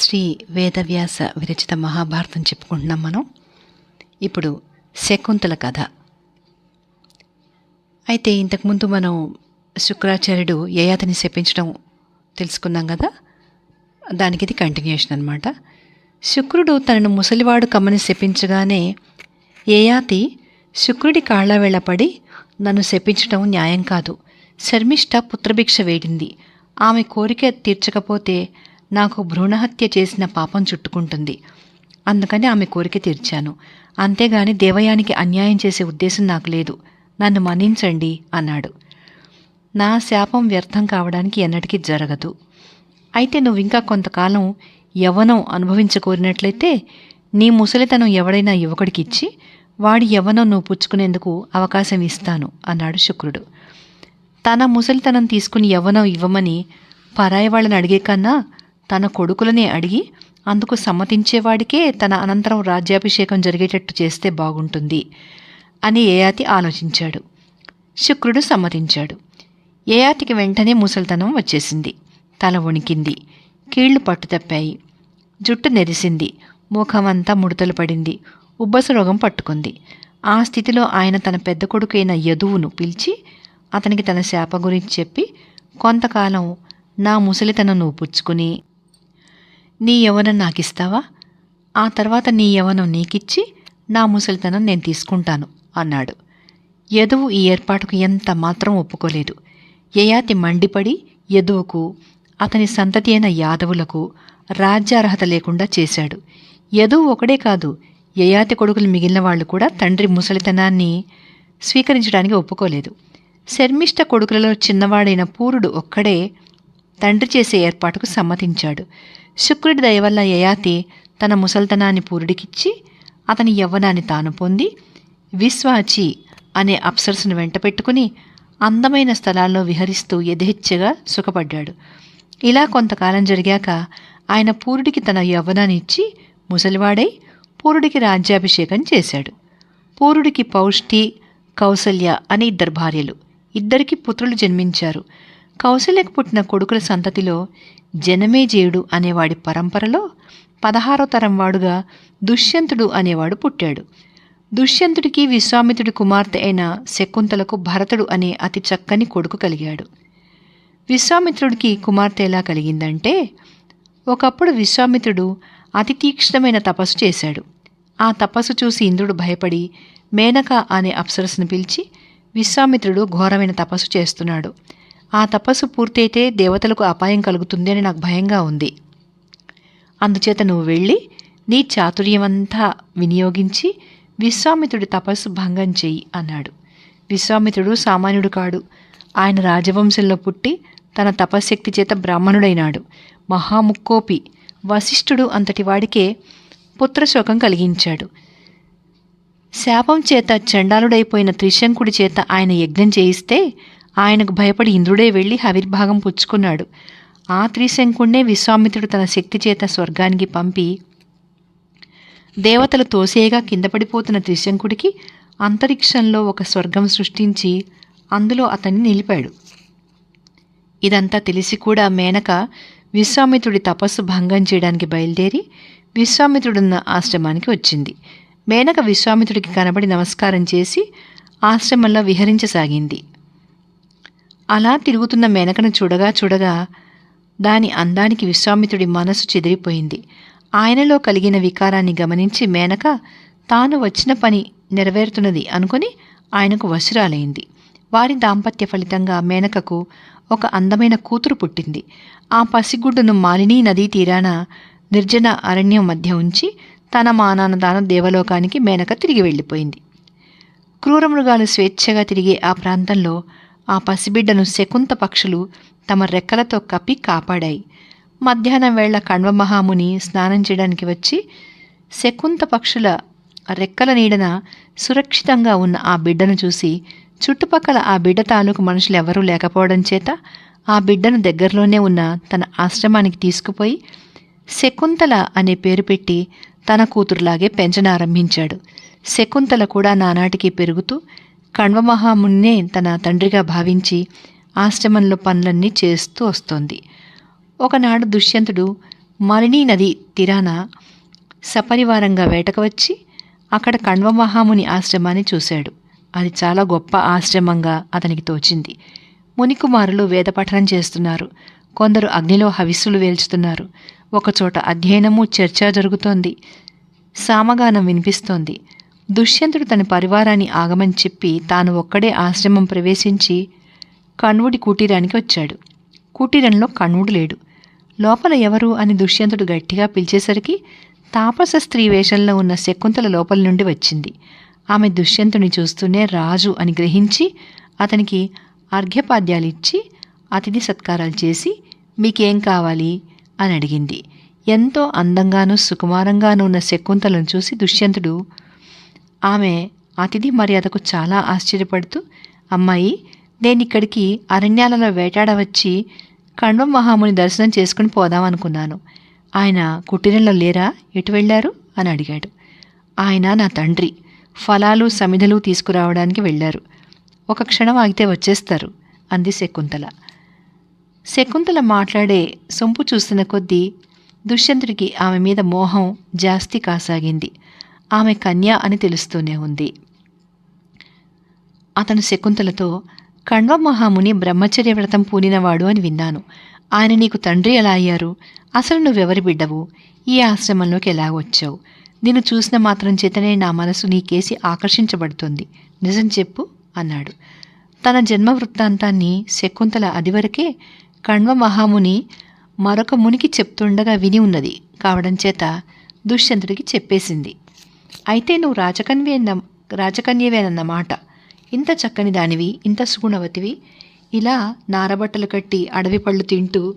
శ్రీ వేదవ్యాస విరచిత మహాభారతం చెప్పుకుంటున్నాం మనం. ఇప్పుడు శకుంతల కథ. అయితే ఇంతకుముందు మనం శుక్రాచార్యుడు యయాతిని శపించడం తెలుసుకున్నాం కదా? దానికి ఇది కంటిన్యూషన్ అనమాట శుక్రుడు తనను ముసలివాడు కమ్మని శపించగానే యయాతి శుక్రుడి కాళ్ళ నన్ను శపించడం న్యాయం కాదు. శర్మిష్ట పుత్రభిక్ష వేడింది. ఆమె కోరిక తీర్చకపోతే నాకు భ్రూణహత్య చేసిన పాపం చుట్టుకుంటుంది. అందుకని ఆమె కోరిక తీర్చాను. అంతేగాని దేవయానికి అన్యాయం చేసే ఉద్దేశం నాకు లేదు. నన్ను మన్నించండి అన్నాడు. నా శాపం వ్యర్థం కావడానికి ఎన్నటికీ జరగదు. అయితే నువ్వు ఇంకా కొంతకాలం యవ్వనం అనుభవించకోరినట్లయితే నీ ముసలితనం ఎవడైనా యువకుడికి ఇచ్చి వాడి యవ్వనం నువ్వు పుచ్చుకునేందుకు అవకాశం ఇస్తాను అన్నాడు శుక్రుడు. తన ముసలితనం తీసుకుని యవ్వనం ఇవ్వమని పరాయి వాళ్ళని అడిగే కన్నా తన కొడుకులనే అడిగి అందుకు సమ్మతించేవాడికే తన అనంతరం రాజ్యాభిషేకం జరిగేటట్టు చేస్తే బాగుంటుంది అని ఏయాతి ఆలోచించాడు. శుక్రుడు సమ్మతించాడు. ఏయాతికి వెంటనే ముసలితనం వచ్చేసింది. తల వణికింది. కీళ్ళు పట్టుతప్పాయి జుట్టు నెరిసింది. ముఖమంతా ముడతలు పడింది. ఉబ్బస రోగం పట్టుకుంది. ఆ స్థితిలో ఆయన తన పెద్ద కొడుకైన యదువును పిలిచి అతనికి తన శాప గురించి చెప్పి కొంతకాలం నా ముసలితనం నువ్వు పుచ్చుకుని నీ యవనం నాకిస్తావా? ఆ తర్వాత నీ యవనం నీకిచ్చి నా ముసలితనం నేను తీసుకుంటాను అన్నాడు. యదువు ఈ ఏర్పాటుకు ఎంత మాత్రం ఒప్పుకోలేదు. యయాతి మండిపడి యదువుకు అతని సంతతి అయిన యాదవులకు రాజ్యార్హత లేకుండా చేశాడు. యదువు ఒకడే కాదు యయాతి కొడుకులు మిగిలిన వాళ్ళు కూడా తండ్రి ముసలితనాన్ని స్వీకరించడానికి ఒప్పుకోలేదు. శర్మిష్ట కొడుకులలో చిన్నవాడైన పూరుడు ఒక్కడే తండ్రి చేసే ఏర్పాటుకు సమ్మతించాడు. శుక్రుడి దయవల్ల యయాతి తన ముసల్తనాన్ని పూరుడికిచ్చి అతని యవ్వనాన్ని తాను పొంది విశ్వాచి అనే అప్సర్స్ను వెంట పెట్టుకుని అందమైన స్థలాల్లో విహరిస్తూ యథేచ్ఛగా సుఖపడ్డాడు. ఇలా కొంతకాలం జరిగాక ఆయన పూరుడికి తన యవ్వనాన్నిచ్చి ముసలివాడై పూరుడికి రాజ్యాభిషేకం చేశాడు. పూరుడికి పౌష్టి కౌసల్య అనే ఇద్దరు భార్యలు. ఇద్దరికి పుత్రులు జన్మించారు. కౌశల్యకు పుట్టిన కొడుకుల సంతతిలో జనమేజేయుడు అనేవాడి పరంపరలో పదహారో తరం వాడుగా దుష్యంతుడు అనేవాడు పుట్టాడు. దుష్యంతుడికి విశ్వామిత్రుడి కుమార్తె అయిన శకుంతలకు భరతుడు అనే అతి చక్కని కొడుకు కలిగాడు. విశ్వామిత్రుడికి కుమార్తె ఎలా కలిగిందంటే ఒకప్పుడు విశ్వామిత్రుడు అతి తీక్ష్ణమైన తపస్సు చేశాడు. ఆ తపస్సు చూసి ఇంద్రుడు భయపడి మేనక అనే అప్సరస్సును పిలిచి విశ్వామిత్రుడు ఘోరమైన తపస్సు చేస్తున్నాడు. ఆ తపస్సు పూర్తయితే దేవతలకు అపాయం కలుగుతుంది అని నాకు భయంగా ఉంది. అందుచేత నువ్వు వెళ్ళి నీ చాతుర్యమంతా వినియోగించి విశ్వామిత్రుడి తపస్సు భంగం చెయ్యి అన్నాడు. విశ్వామిత్రుడు సామాన్యుడు కాడు. ఆయన రాజవంశంలో పుట్టి తన తపశ్శక్తి చేత బ్రాహ్మణుడైనాడు. మహాముక్కోపి వశిష్ఠుడు అంతటి వాడికే పుత్రశోకం కలిగించాడు. శాపం చేత చండాలుడైపోయిన త్రిశంకుడి చేత ఆయన యజ్ఞం చేయిస్తే ఆయనకు భయపడి ఇంద్రుడే వెళ్ళి హవిర్భాగం పుచ్చుకున్నాడు. ఆ త్రిశంకుణ్ణే విశ్వామిత్రుడు తన శక్తి చేత స్వర్గానికి పంపి దేవతలు తోసేయగా కింద పడిపోతున్న త్రిశంకుడికి అంతరిక్షంలో ఒక స్వర్గం సృష్టించి అందులో అతన్ని నిలిపాడు. ఇదంతా తెలిసి కూడా మేనక విశ్వామిత్రుడి తపస్సు భంగం చేయడానికి బయలుదేరి విశ్వామిత్రుడున్న ఆశ్రమానికి వచ్చింది. మేనక విశ్వామిత్రుడికి కనబడి నమస్కారం చేసి ఆశ్రమంలో విహరించసాగింది. అలా తిరుగుతున్న మేనకను చూడగా చూడగా దాని అందానికి విశ్వామిత్రుడి మనసు చెదిరిపోయింది. ఆయనలో కలిగిన వికారాన్ని గమనించి మేనక తాను వచ్చిన పని నెరవేరుతున్నది అనుకుని ఆయనకు వశురాలైంది. వారి దాంపత్య ఫలితంగా మేనకకు ఒక అందమైన కూతురు పుట్టింది. ఆ పసిగుడ్డును మాలినీ నదీ తీరాన నిర్జన అరణ్యం మధ్య ఉంచి తన మానానదాన దేవలోకానికి మేనక తిరిగి వెళ్ళిపోయింది. క్రూరమృగాలు స్వేచ్ఛగా తిరిగే ఆ ప్రాంతంలో ఆ పసిబిడ్డను శకుంత పక్షులు తమ రెక్కలతో కప్పి కాపాడాయి. మధ్యాహ్నం వేళ కణ్వ మహాముని స్నానం చేయడానికి వచ్చి శకుంత పక్షుల రెక్కల నీడన సురక్షితంగా ఉన్న ఆ బిడ్డను చూసి చుట్టుపక్కల ఆ బిడ్డ తాలూకు మనుషులు ఎవరూ లేకపోవడం చేత ఆ బిడ్డను దగ్గరలోనే ఉన్న తన ఆశ్రమానికి తీసుకుపోయి శకుంతల అనే పేరు పెట్టి తన కూతురులాగే పెంచనారంభించాడు. శకుంతల కూడా నానాటికి పెరుగుతూ కణ్వమహామున్నే తన తండ్రిగా భావించి ఆశ్రమంలో పనులన్నీ చేస్తూ వస్తోంది. ఒకనాడు దుష్యంతుడు మలినీ నది తీరాన సపరివారంగా వేటకు వచ్చి అక్కడ కణ్వమహాముని ఆశ్రమాన్ని చూశాడు. అది చాలా గొప్ప ఆశ్రమంగా అతనికి తోచింది. మునికుమారులు వేదపఠనం చేస్తున్నారు. కొందరు అగ్నిలో హవిస్సులు వేల్చుతున్నారు. ఒకచోట అధ్యయనము చర్చ జరుగుతోంది. సామగానం వినిపిస్తోంది. దుష్యంతుడు తన పరివారాన్ని ఆగమని చెప్పి తాను ఒక్కడే ఆశ్రమం ప్రవేశించి కణ్వుడి కుటీరానికి వచ్చాడు. కుటీరంలో కణ్వుడు లేడు. లోపల ఎవరు అని దుష్యంతుడు గట్టిగా పిలిచేసరికి తాపస స్త్రీ వేషంలో ఉన్న శకుంతల లోపల నుండి వచ్చింది. ఆమె దుష్యంతుని చూస్తూనే రాజు అని గ్రహించి అతనికి అర్ఘ్యపాద్యాలు ఇచ్చి అతిథి సత్కారాలు చేసి మీకేం కావాలి? అని అడిగింది. ఎంతో అందంగానూ సుకుమారంగానూ ఉన్న శకుంతలను చూసి దుష్యంతుడు ఆమె అతిథి మర్యాదకు చాలా ఆశ్చర్యపడుతూ అమ్మాయి నేను ఇక్కడికి అరణ్యాలలో వేటాడవచ్చి కణ్వ మహాముని దర్శనం చేసుకుని పోదామనుకున్నాను ఆయన కుటీరంలో లేరా ఎటు వెళ్ళారు? అని అడిగాడు. ఆయన నా తండ్రి ఫలాలు సమిధలు తీసుకురావడానికి వెళ్ళారు. ఒక క్షణం ఆగితే వచ్చేస్తారు అంది శకుంతల. శకుంతల మాట్లాడే సొంపు చూస్తున్న కొద్దీ దుష్యంతుడికి ఆమె మీద మోహం జాస్తి కాసాగింది. ఆమె కన్య అని తెలుస్తూనే ఉంది. అతను శకుంతలతో కణ్వ మహాముని బ్రహ్మచర్య వ్రతం పూనినవాడు అని విన్నాను. ఆయన నీకు తండ్రి ఎలా అయ్యారు? అసలు నువ్వెవరి బిడ్డవు? ఈ ఆశ్రమంలోకి ఎలా వచ్చావు? నిన్ను చూసిన మాత్రం చేతనే నా మనసు నీకేసి ఆకర్షించబడుతుంది. నిజం చెప్పు అన్నాడు. తన జన్మ వృత్తాంతాన్ని శకుంతల అదివరకే కణ్వ మహాముని మరొక మునికి చెప్తుండగా విని ఉన్నది. కావడం చేత దుష్యంతుడికి చెప్పేసింది. అయితే నువ్వు రాజకన్యన్న రాజకన్యవేనన్నమాట ఇంత చక్కని దానివి ఇంత సుగుణవతివి. ఇలా నారబట్టలు కట్టి అడవి పళ్ళు తింటూ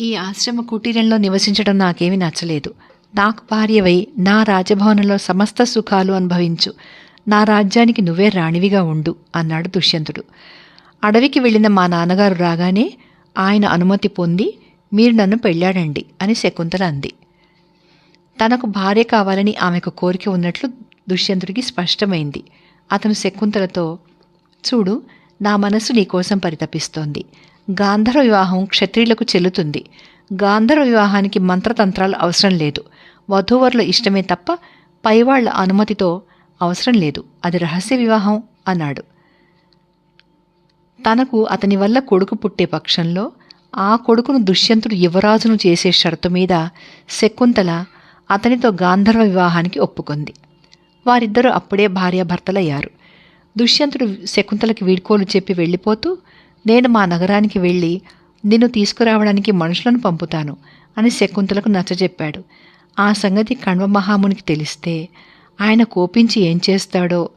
ఈ ఆశ్రమ కుటీరంలో నివసించడం నాకేమీ నచ్చలేదు. నాకు భార్యవై నా రాజభవనంలో సమస్త సుఖాలు అనుభవించు. నా రాజ్యానికి నువ్వే రాణివిగా ఉండు అన్నాడు దుష్యంతుడు. అడవికి వెళ్ళిన మా నాన్నగారు రాగానే ఆయన అనుమతి పొంది మీరు నన్ను పెళ్ళాడండి అని శకుంతల అంది. తనకు భార్య కావాలని ఆమెకు కోరిక ఉన్నట్లు దుష్యంతుడికి స్పష్టమైంది. అతను శకుంతలతో చూడు నా మనసు నీకోసం పరితపిస్తోంది. గాంధర్వ వివాహం క్షత్రియులకు చెల్లుతుంది. గాంధర్వ వివాహానికి మంత్రతంత్రాలు అవసరం లేదు. వధూవరుల ఇష్టమే తప్ప పైవాళ్ళ అనుమతితో అవసరం లేదు. అది రహస్య వివాహం అన్నాడు. తనకు అతని వల్ల కొడుకు పుట్టే పక్షంలో ఆ కొడుకును దుష్యంతుడు యువరాజును చేసే షరతు మీద శకుంతల అతనితో గాంధర్వ వివాహానికి ఒప్పుకుంది. వారిద్దరూ అప్పుడే భార్యాభర్తలయ్యారు. దుష్యంతుడు శకుంతలకి వీడ్కోలు చెప్పి వెళ్ళిపోతూ నేను మా నగరానికి వెళ్ళి నిన్ను తీసుకురావడానికి మనుషులను పంపుతాను అని శకుంతలకు నచ్చజెప్పాడు. ఆ సంగతి కణ్వ మహామునికి తెలిస్తే ఆయన కోపించి ఏం చేస్తాడో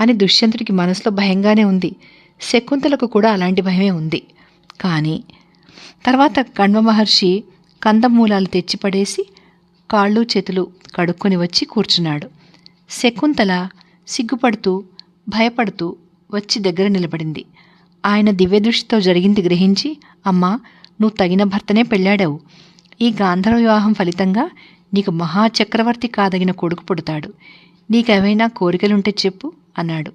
అని దుష్యంతుడికి మనసులో భయంగానే ఉంది. శకుంతలకు కూడా అలాంటి భయమే ఉంది. కానీ తర్వాత కణ్వ మహర్షి కందమూలాలు తెచ్చిపడేసి కాళ్ళు చేతులు కడుక్కొని వచ్చి కూర్చున్నాడు. శకుంతల సిగ్గుపడుతూ భయపడుతూ వచ్చి దగ్గర నిలబడింది. ఆయన దివ్యదృష్టితో జరిగింది గ్రహించి అమ్మా నువ్వు తగిన భర్తనే పెళ్ళాడావు. ఈ గాంధర్వ వివాహం ఫలితంగా నీకు మహాచక్రవర్తి కాదగిన కొడుకు పుడతాడు. నీకేమైనా కోరికలుంటే చెప్పు అన్నాడు.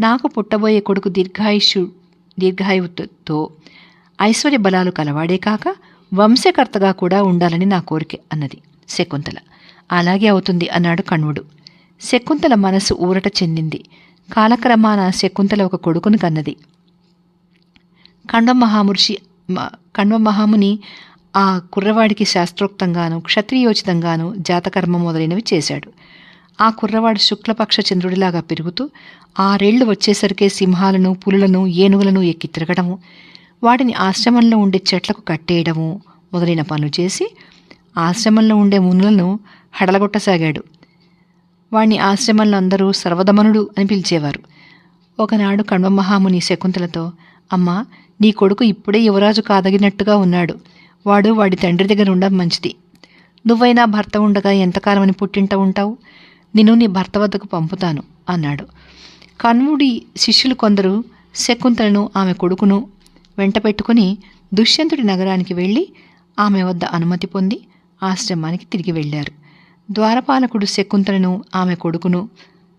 నాకు పుట్టబోయే కొడుకు దీర్ఘాయుషు దీర్ఘాయువుతో ఐశ్వర్య బలాలు కలవాడే కాక వంశకర్తగా కూడా ఉండాలని నా కోరిక అన్నది. శకుంతల. అలాగే అవుతుంది అన్నాడు కణ్వుడు. శకుంతల మనసు ఊరట చెందింది. కాలక్రమాన శకుంతల ఒక కొడుకును కన్నది. కణ్వ మహాముర్షి కణ్వ మహాముని ఆ కుర్రవాడికి శాస్త్రోక్తంగాను క్షత్రియోచితంగాను జాతకర్మ మొదలైనవి చేశాడు. ఆ కుర్రవాడు శుక్లపక్ష చంద్రుడిలాగా పెరుగుతూ ఆరేళ్ళు వచ్చేసరికే సింహాలను పులులను ఏనుగులను ఎక్కి తిరగడము వాటిని ఆశ్రమంలో ఉండే చెట్లకు కట్టేయడము మొదలైన పనులు చేసి ఆశ్రమంలో ఉండే మునులను హడలగొట్టసాగాడు. వాణ్ణి ఆశ్రమంలో అందరూ సర్వదమనుడు అని పిలిచేవారు. ఒకనాడు కణ్వ మహాముని శకుంతలతో అమ్మా నీ కొడుకు ఇప్పుడే యువరాజు కాదగినట్టుగా ఉన్నాడు. వాడు వాడి తండ్రి దగ్గర ఉండడం మంచిది. నువ్వైనా భర్త ఉండగా ఎంతకాలమని పుట్టింట ఉంటావు? నిన్ను నీ భర్త వద్దకు పంపుతాను అన్నాడు. కణ్వుడి శిష్యులు కొందరు శకుంతలను ఆమె కొడుకును వెంట పెట్టుకుని దుష్యంతుడి నగరానికి వెళ్ళి ఆమె వద్ద అనుమతి పొంది ఆశ్రమానికి తిరిగి వెళ్ళారు. ద్వారపాలకుడు శకుంతలను ఆమె కొడుకును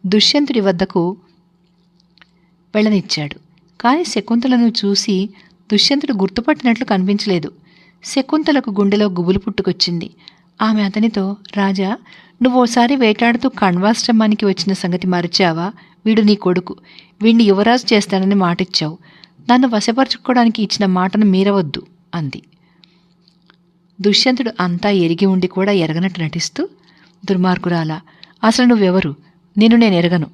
దుష్యంతుడి వద్దకు వెళ్ళనిచ్చాడు. కానీ శకుంతలను చూసి దుష్యంతుడు గుర్తుపట్టినట్లు కనిపించలేదు. శకుంతలకు గుండెలో గుబులు పుట్టుకొచ్చింది. ఆమె అతనితో రాజా నువ్వోసారి వేటాడుతూ కణ్వాశ్రమానికి వచ్చిన సంగతి మరిచావా? వీడు నీ కొడుకు. వీడిని యువరాజు చేస్తానని మాటిచ్చావు. నన్ను వశపరచుకోవడానికి ఇచ్చిన మాటను మీరవద్దు అంది. దుష్యంతుడు అంతా ఎరిగి ఉండి కూడా ఎరగనట్టు నటిస్తూ దుర్మార్గురాలా అసలు నువ్వెవరు? నేను నేను ఎరగను.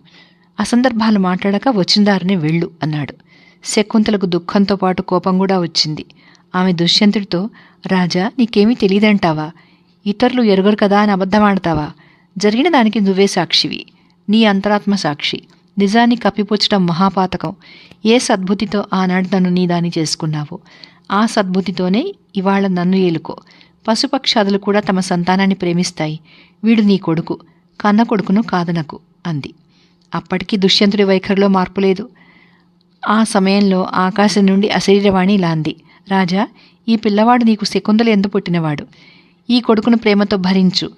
అసందర్భాలు మాట్లాడక వచ్చిన దారినే వెళ్ళు అన్నాడు. శకుంతలకు దుఃఖంతో పాటు కోపం కూడా వచ్చింది. ఆమె దుష్యంతుడితో రాజా నీకేమీ తెలియదంటావా ఇతరులు ఎరుగరు కదా అని అబద్ధమాడతావా? జరిగిన దానికి నువ్వే సాక్షివి. నీ అంతరాత్మ సాక్షి. నిజాన్ని కప్పిపుచ్చడం మహాపాతకం. ఏ సద్బుద్ధితో ఆనాడు నన్ను నీ దాని చేసుకున్నావో? ఆ సద్బుద్ధితోనే ఇవాళ నన్ను ఏలుకో. పశుపక్షాదులు కూడా తమ సంతానాన్ని ప్రేమిస్తాయి. వీడు నీ కొడుకు. కన్న కొడుకును కాదనకు అంది. అప్పటికీ దుష్యంతుడి వైఖరిలో మార్పు లేదు. ఆ సమయంలో ఆకాశం నుండి అశరీరవాణి ఇలా అంది. రాజా ఈ పిల్లవాడు నీకు శకుందలు ఎందు పుట్టినవాడు? ఈ కొడుకును ప్రేమతో భరించు.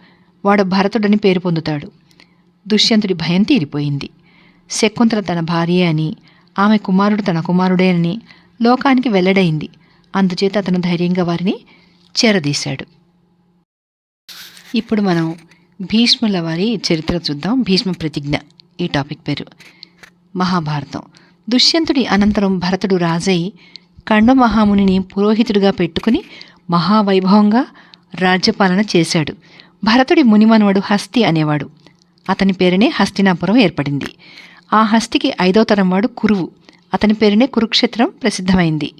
వాడు భరతుడని పేరు పొందుతాడు. దుష్యంతుడి భయం తీరిపోయింది. శకుంతల తన భార్యే అని ఆమె కుమారుడు తన కుమారుడే అని లోకానికి వెల్లడైంది. అందుచేత అతను ధైర్యంగా వారిని చేరదీశాడు. ఇప్పుడు మనం భీష్ముల వారి చరిత్ర చూద్దాం. భీష్మ ప్రతిజ్ఞ ఈ టాపిక్ పేరు. మహాభారతం. దుష్యంతుడి అనంతరం భరతుడు రాజై కండ మహామునిని పురోహితుడిగా పెట్టుకుని మహావైభవంగా రాజ్యపాలన చేశాడు. భరతుడి మునిమనువడు హస్తి అనేవాడు. అతని పేరునే హస్తినాపురం ఏర్పడింది. ఆ హస్తికి ఐదో తరం వాడు కురువు. అతని పేరునే కురుక్షేత్రం ప్రసిద్ధమైంది.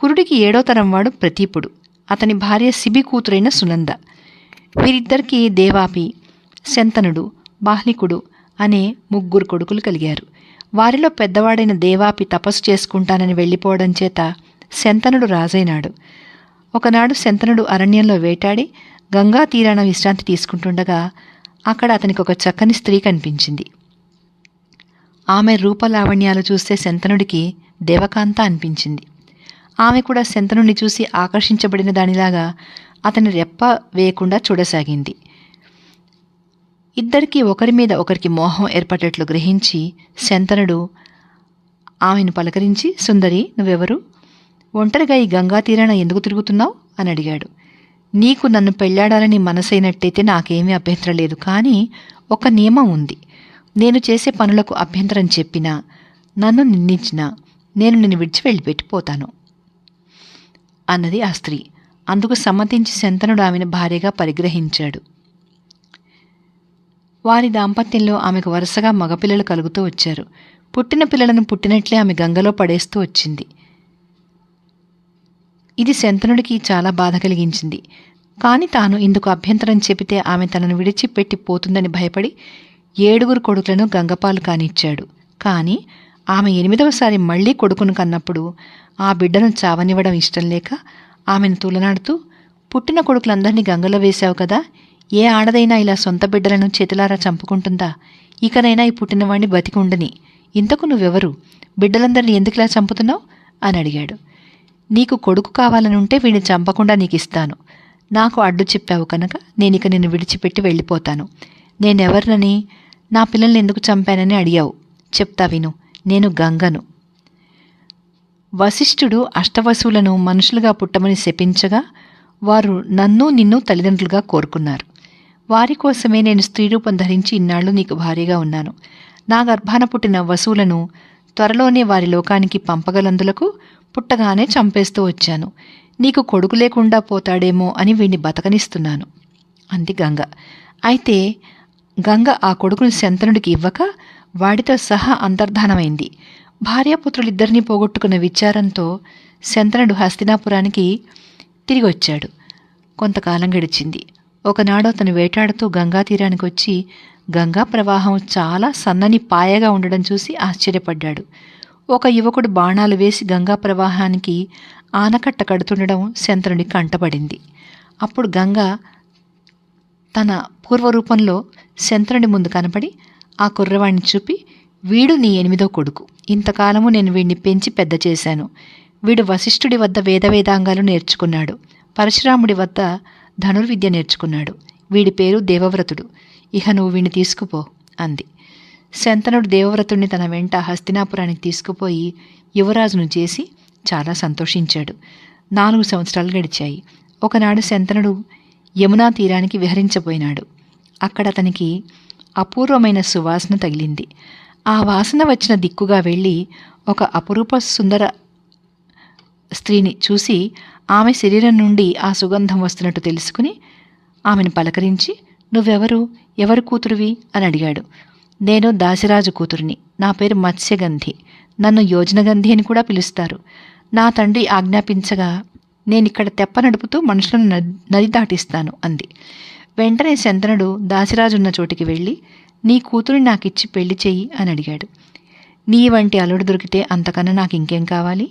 కురుడికి ఏడో తరం వాడు ప్రతీపుడు. అతని భార్య శిబి కూతురైన సునంద. వీరిద్దరికీ దేవాపి శంతనుడు బాహ్లికుడు అనే ముగ్గురు కొడుకులు కలిగారు. వారిలో పెద్దవాడైన దేవాపి తపస్సు చేసుకుంటానని వెళ్ళిపోవడం చేత శంతనుడు రాజైనాడు. ఒకనాడు శంతనుడు అరణ్యంలో వేటాడి గంగా తీరాన విశ్రాంతి తీసుకుంటుండగా అక్కడ అతనికి ఒక చక్కని స్త్రీ కనిపించింది. ఆమె రూపలావణ్యాలు చూస్తే శంతనుడికి దేవకాంత అనిపించింది. ఆమె కూడా శంతనుడిని చూసి ఆకర్షించబడిన దానిలాగా అతని రెప్ప వేయకుండా చూడసాగింది. ఇద్దరికీ ఒకరి మీద ఒకరికి మోహం ఏర్పడేట్లు గ్రహించి శంతనుడు ఆమెను పలకరించి సుందరి నువ్వెవరు? ఒంటరిగా ఈ గంగా తీరాన ఎందుకు తిరుగుతున్నావు? అని అడిగాడు. నీకు నన్ను పెళ్ళాడాలని మనసైనట్టయితే నాకేమీ అభ్యంతరం లేదు కానీ ఒక నియమం ఉంది. నేను చేసే పనులకు అభ్యంతరం చెప్పినా నన్ను నిందించినా నేను నిన్ను విడిచి వెళ్ళిపెట్టిపోతాను అన్నది ఆ స్త్రీ. అందుకు సమ్మతించి శంతనుడు ఆమెను భార్యగా పరిగ్రహించాడు. వారి దాంపత్యంలో ఆమెకు వరుసగా మగపిల్లలు కలుగుతూ వచ్చారు. పుట్టిన పిల్లలను పుట్టినట్లే ఆమె గంగలో పడేస్తూ వచ్చింది. ఇది శంతనుడికి చాలా బాధ కలిగించింది. కానీ తాను ఇందుకు అభ్యంతరం చెబితే ఆమె తనను విడిచిపెట్టి పోతుందని భయపడి ఏడుగురు కొడుకులను గంగపాలు కానిచ్చాడు. కానీ ఆమె ఎనిమిదవసారి మళ్ళీ కొడుకును కన్నప్పుడు ఆ బిడ్డను చావనివ్వడం ఇష్టం లేక ఆమెను తూలనాడుతూ పుట్టిన కొడుకులందరినీ గంగలో వేశావు కదా ఏ ఆడదైనా ఇలా సొంత బిడ్డలను చేతులారా చంపుకుంటుందా? ఇకనైనా ఈ పుట్టినవాణ్ణి బతికి ఉండని ఇంతకు నువ్వెవరు? బిడ్డలందరినీ ఎందుకులా చంపుతున్నావు? అని అడిగాడు. నీకు కొడుకు కావాలనుంటే వీడిని చంపకుండా నీకు ఇస్తాను నాకు అడ్డు చెప్పావు కనుక నేను ఇక నిన్ను విడిచిపెట్టి వెళ్ళిపోతాను. నేనెవరినని? నా పిల్లల్ని ఎందుకు చంపానని అడిగావు. చెప్తా విను. నేను గంగను. వశిష్ఠుడు అష్టవసువులను మనుషులుగా పుట్టమని శపించగా వారు నన్ను నిన్ను తల్లిదండ్రులుగా కోరుకున్నారు. వారి కోసమే నేను స్త్రీ రూపం ధరించి ఇన్నాళ్ళు నీకు భారీగా ఉన్నాను. నా గర్భాన పుట్టిన వసువులను త్వరలోనే వారి లోకానికి పంపగలందులకు పుట్టగానే చంపేస్తూ వచ్చాను. నీకు కొడుకు లేకుండా పోతాడేమో అని వీడిని బతకనిస్తున్నాను. అంది గంగ. అయితే గంగ ఆ కొడుకుని శంతనుడికి ఇవ్వక వాడితో సహా అంతర్ధానమైంది. భార్యాపుత్రులిద్దరినీ పోగొట్టుకున్న విచారంతో శంతనుడు హస్తినాపురానికి తిరిగి వచ్చాడు కొంతకాలం గడిచింది. ఒకనాడు అతను వేటాడుతూ గంగా తీరానికి వచ్చి గంగా ప్రవాహం చాలా సన్నని పాయగా ఉండడం చూసి ఆశ్చర్యపడ్డాడు. ఒక యువకుడు బాణాలు వేసి గంగా ప్రవాహానికి ఆనకట్ట కడుతుండడం శంతనుడి కంటపడింది. అప్పుడు గంగ తన పూర్వరూపంలో శంతనుడి ముందు కనపడి ఆ కుర్రవాణ్ణి చూపి వీడు నీ ఎనిమిదో కొడుకు. ఇంతకాలము నేను వీడిని పెంచి పెద్ద చేశాను. వీడు వశిష్ఠుడి వద్ద వేద వేదాంగాలు నేర్చుకున్నాడు. పరశురాముడి వద్ద ధనుర్విద్య నేర్చుకున్నాడు. వీడి పేరు దేవవ్రతుడు. ఇహ నువ్వు వీడిని తీసుకుపో అంది. శంతనుడు దేవవ్రతుడిని తన వెంట హస్తినాపురానికి తీసుకుపోయి యువరాజును చేసి చాలా సంతోషించాడు. నాలుగు సంవత్సరాలు గడిచాయి. ఒకనాడు శంతనుడు యమునా తీరానికి విహరించబోయినాడు. అక్కడ అతనికి అపూర్వమైన సువాసన తగిలింది. ఆ వాసన వచ్చిన దిక్కుగా వెళ్ళి ఒక అపురూప సుందర స్త్రీని చూసి ఆమె శరీరం నుండి ఆ సుగంధం వస్తున్నట్టు తెలుసుకుని ఆమెను పలకరించి నువ్వెవరు? ఎవరు కూతురువి? అని అడిగాడు. నేను దాసిరాజు కూతురిని. నా పేరు మత్స్యగంధి. నన్ను యోజనగంధి అని కూడా పిలుస్తారు. నా తండ్రి ఆజ్ఞాపించగా నేనిక్కడ తెప్ప నడుపుతూ మనుషులను నది- నది దాటిస్తాను అంది. వెంటనే శంతనుడు దాసిరాజున్న చోటికి వెళ్ళి నీ కూతురిని నాకిచ్చి పెళ్ళి చెయ్యి అని అడిగాడు. నీ వంటి అల్లుడు దొరికితే అంతకన్నా నాకు ఇంకేం కావాలి?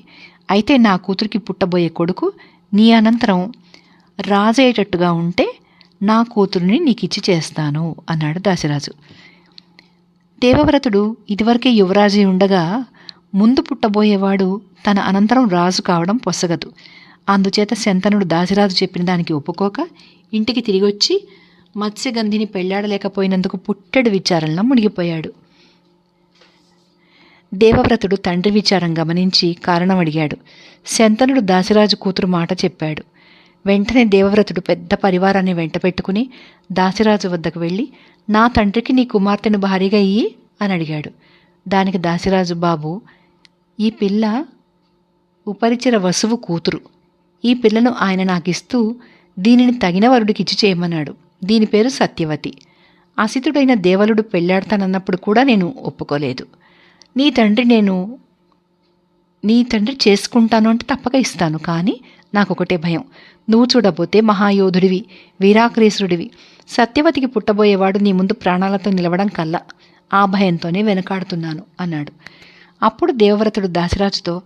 అయితే నా కూతురికి పుట్టబోయే కొడుకు నీ అనంతరం రాజయ్యేటట్టుగా ఉంటే నా కూతురిని నీకిచ్చి చేస్తాను అన్నాడు దాసిరాజు. దేవవ్రతుడు ఇదివరకే యువరాజు ఉండగా ముందు పుట్టబోయేవాడు తన అనంతరం రాజు కావడం పొసగదు. అందుచేత శంతనుడు దాసిరాజు చెప్పిన దానికి ఒప్పుకోక ఇంటికి తిరిగొచ్చి మత్స్యగంధిని పెళ్ళాడలేకపోయినందుకు పుట్టెడు విచారంలో మునిగిపోయాడు. దేవవ్రతుడు తండ్రి విచారం గమనించి కారణం అడిగాడు. శంతనుడు దాసిరాజు కూతురు మాట చెప్పాడు. వెంటనే దేవవ్రతుడు పెద్ద పరివారాన్ని వెంట పెట్టుకుని దాసిరాజు వద్దకు వెళ్ళి నా తండ్రికి నీ కుమార్తెను భారీగా ఇయ్యి అని అడిగాడు. దానికి దాసిరాజు బాబు ఈ పిల్ల ఉపరిచర వసువు కూతురు. ఈ పిల్లను ఆయన నాకిస్తూ దీనిని తగిన వరుడికి ఇచ్చి చేయమన్నాడు. దీని పేరు సత్యవతి. అసితుడైన దేవలుడు పెళ్ళాడతానన్నప్పుడు కూడా నేను ఒప్పుకోలేదు. నీ తండ్రి నేను నీ తండ్రి చేసుకుంటాను అంటే తప్పక ఇస్తాను కానీ నాకు ఒకటే భయం. నువ్వు చూడబోతే మహాయోధుడివి వీరాగ్రేసుడివి సత్యవతికి పుట్టబోయేవాడు నీ ముందు ప్రాణాలతో నిలవడం కల్లా. ఆ భయంతోనే వెనకాడుతున్నాను అన్నాడు. అప్పుడు దేవవ్రతుడు దాసిరాజుతో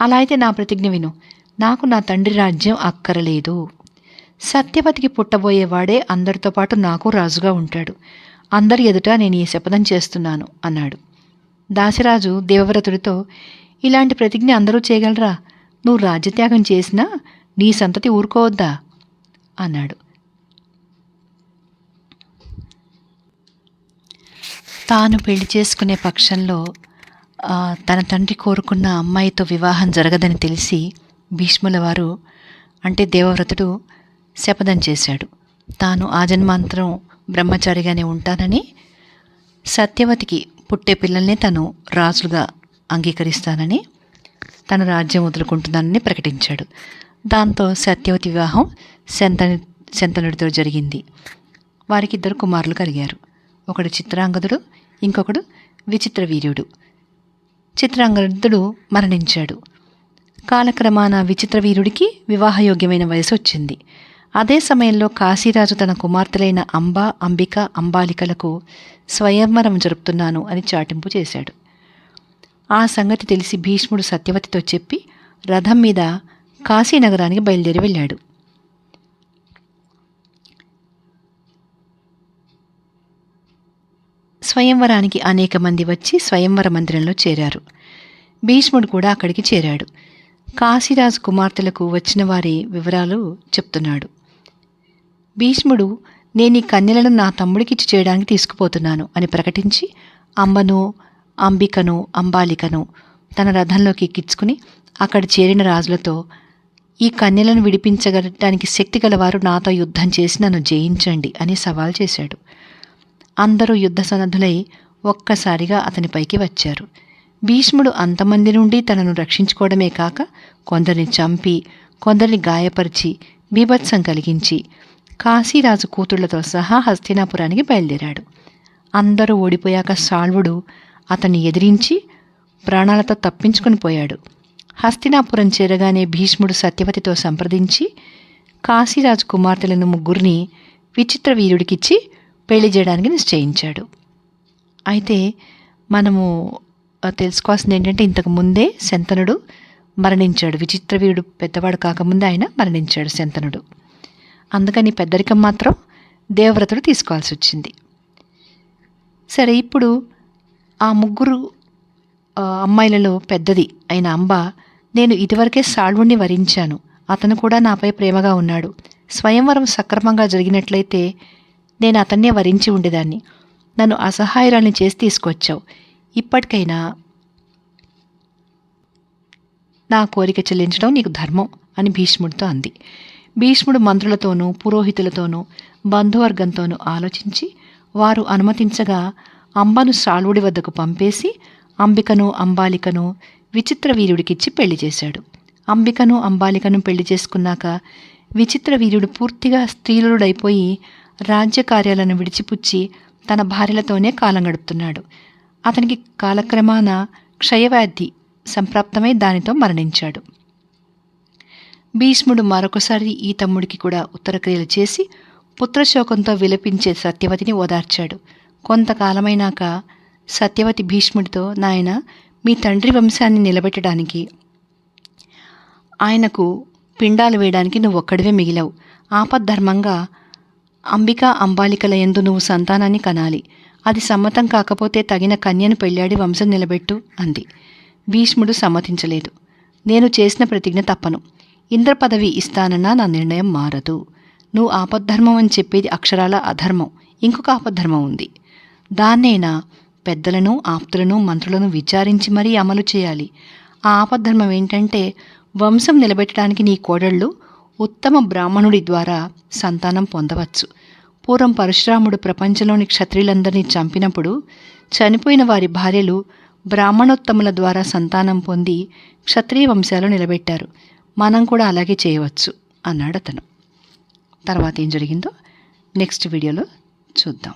అలా అయితే నా ప్రతిజ్ఞ విను. నాకు నా తండ్రి రాజ్యం అక్కరలేదు. సత్యవతికి పుట్టబోయేవాడే అందరితో పాటు నాకు రాజుగా ఉంటాడు. అందరి ఎదుట నేను ఈ శపథం చేస్తున్నాను అన్నాడు. దాసిరాజు దేవవ్రతుడితో ఇలాంటి ప్రతిజ్ఞ అందరూ చేయగలరా? నువ్వు రాజ్యత్యాగం చేసినా నీ సంతతి ఊరుకోవద్దా అన్నాడు. తాను పెళ్ళి చేసుకునే పక్షంలో తన తండ్రి కోరుకున్న అమ్మాయితో వివాహం జరగదని తెలిసి భీష్ముల వారు అంటే దేవవ్రతుడు శపథం చేశాడు. తాను ఆ జన్మాంతరం బ్రహ్మచారిగానే ఉంటానని సత్యవతికి పుట్టే పిల్లల్ని తను రాజులుగా అంగీకరిస్తానని తన రాజ్యం వదులుకుంటున్నానని ప్రకటించాడు. దాంతో సత్యవతి వివాహం శంతని శంతనుడితో జరిగింది. వారికి ఇద్దరు కుమారులు కలిగారు. ఒకడు చిత్రాంగదుడు ఇంకొకడు విచిత్ర వీర్యుడు. చిత్రాంగదుడు మరణించాడు. కాలక్రమాన విచిత్ర వీరుడికి వివాహయోగ్యమైన వయసు వచ్చింది. అదే సమయంలో కాశీరాజు తన కుమార్తెలైన అంబ అంబిక అంబాలికలకు స్వయంవరం జరుపుతున్నాను అని చాటింపు చేశాడు. ఆ సంగతి తెలిసి భీష్ముడు సత్యవతితో చెప్పి రథం మీద కాశీనగరానికి బయలుదేరి వెళ్ళాడు. స్వయంవరానికి అనేక మంది వచ్చి స్వయంవర మందిరంలో చేరారు. భీష్ముడు కూడా అక్కడికి చేరాడు. కాశీరాజు కుమార్తెలకు వచ్చిన వారి వివరాలు చెప్తున్నాడు. భీష్ముడు నేను ఈ కన్యలను నా తమ్ముడికిచ్చి చేయడానికి తీసుకుపోతున్నాను అని ప్రకటించి అంబను అంబికను అంబాలికను తన రథంలోకి ఎక్కించుకుని అక్కడ చేరిన రాజులతో ఈ కన్యలను విడిపించగలటానికి శక్తి గలవారు నాతో యుద్ధం చేసి నన్ను జయించండి అని సవాల్ చేశాడు. అందరూ యుద్ధ సన్నద్ధులై ఒక్కసారిగా అతనిపైకి వచ్చారు. భీష్ముడు అంతమంది నుండి తనను రక్షించుకోవడమే కాక కొందరిని చంపి కొందరిని గాయపరిచి బీభత్సం కలిగించి కాశీరాజు కూతుళ్ళతో సహా హస్తినాపురానికి బయలుదేరాడు. అందరూ ఓడిపోయాక సాల్వుడు అతన్ని ఎదిరించి ప్రాణాలతో తప్పించుకుని పోయాడు. హస్తినాపురం చేరగానే భీష్ముడు సత్యవతితో సంప్రదించి కాశీరాజు కుమార్తెలను ముగ్గురిని విచిత్ర వీరుడికిచ్చి పెళ్ళి చేయడానికి నిశ్చయించాడు. అయితే మనము తెలుసుకోవాల్సింది ఏంటంటే ఇంతకు ముందే శంతనుడు మరణించాడు. విచిత్రవీరుడు పెద్దవాడు కాకముందే ఆయన మరణించాడు శంతనుడు. అందుకని పెద్దరికం మాత్రం దేవవ్రతుడు తీసుకోవాల్సి వచ్చింది సరే ఇప్పుడు ఆ ముగ్గురు అమ్మాయిలలో పెద్దది అయిన అంబ నేను ఇదివరకే సాళ్వుణ్ణి వరించాను. అతను కూడా నాపై ప్రేమగా ఉన్నాడు. స్వయంవరం సక్రమంగా జరిగినట్లయితే నేను అతన్నే వరించి ఉండేదాన్ని. నన్ను అసహాయురాల్ని చేసి తీసుకొచ్చావు. ఇప్పటికైనా నా కోరిక చెల్లించడం నీకు ధర్మం అని భీష్ముడితో అంది. భీష్ముడు మంత్రులతోనూ పురోహితులతోనూ బంధువర్గంతోనూ ఆలోచించి వారు అనుమతించగా అంబను సాల్వుడి వద్దకు పంపేసి అంబికను అంబాలికను విచిత్ర వీరుడికిచ్చి పెళ్ళి చేశాడు. అంబికను అంబాలికను పెళ్ళి చేసుకున్నాక విచిత్ర వీరుడు పూర్తిగా స్త్రీలుడైపోయి రాజ్య కార్యాలను విడిచిపుచ్చి తన భార్యలతోనే కాలం గడుపుతున్నాడు. అతనికి కాలక్రమాన క్షయవ్యాధి సంప్రాప్తమై దానితో మరణించాడు. భీష్ముడు మరొకసారి ఈ తమ్ముడికి కూడా ఉత్తరక్రియలు చేసి పుత్రశోకంతో విలపించే సత్యవతిని ఓదార్చాడు. కొంతకాలమైనాక సత్యవతి భీష్ముడితో నాయన మీ తండ్రి వంశాన్ని నిలబెట్టడానికి ఆయనకు పిండాలు వేయడానికి నువ్వు ఒక్కడివే మిగిలావు. ఆపద్ధర్మంగా అంబిక అంబాలికల ఎందు నువ్వు సంతానాన్ని కనాలి. అది సమ్మతం కాకపోతే తగిన కన్యను పెళ్ళాడి వంశం నిలబెట్టు అంది. భీష్ముడు సమ్మతించలేదు. నేను చేసిన ప్రతిజ్ఞ తప్పను. ఇంద్ర పదవి ఇస్తానన్నా నా నిర్ణయం మారదు. నువ్వు ఆపద్ధర్మం అని చెప్పేది అక్షరాల అధర్మం. ఇంకొక ఆపద్ధర్మం ఉంది. దాన్నైనా పెద్దలను ఆప్తులను మంత్రులను విచారించి మరీ అమలు చేయాలి. ఆ ఆపద్ధర్మం ఏంటంటే వంశం నిలబెట్టడానికి నీ కోడళ్ళు ఉత్తమ బ్రాహ్మణుడి ద్వారా సంతానం పొందవచ్చు. పూర్వం పరశురాముడు ప్రపంచంలోని క్షత్రియులందరినీ చంపినప్పుడు చనిపోయిన వారి భార్యలు బ్రాహ్మణోత్తముల ద్వారా సంతానం పొంది క్షత్రియ వంశాలు నిలబెట్టారు. మనం కూడా అలాగే చేయవచ్చు అన్నాడు అతను. తర్వాత ఏం జరిగిందో నెక్స్ట్ వీడియోలో చూద్దాం.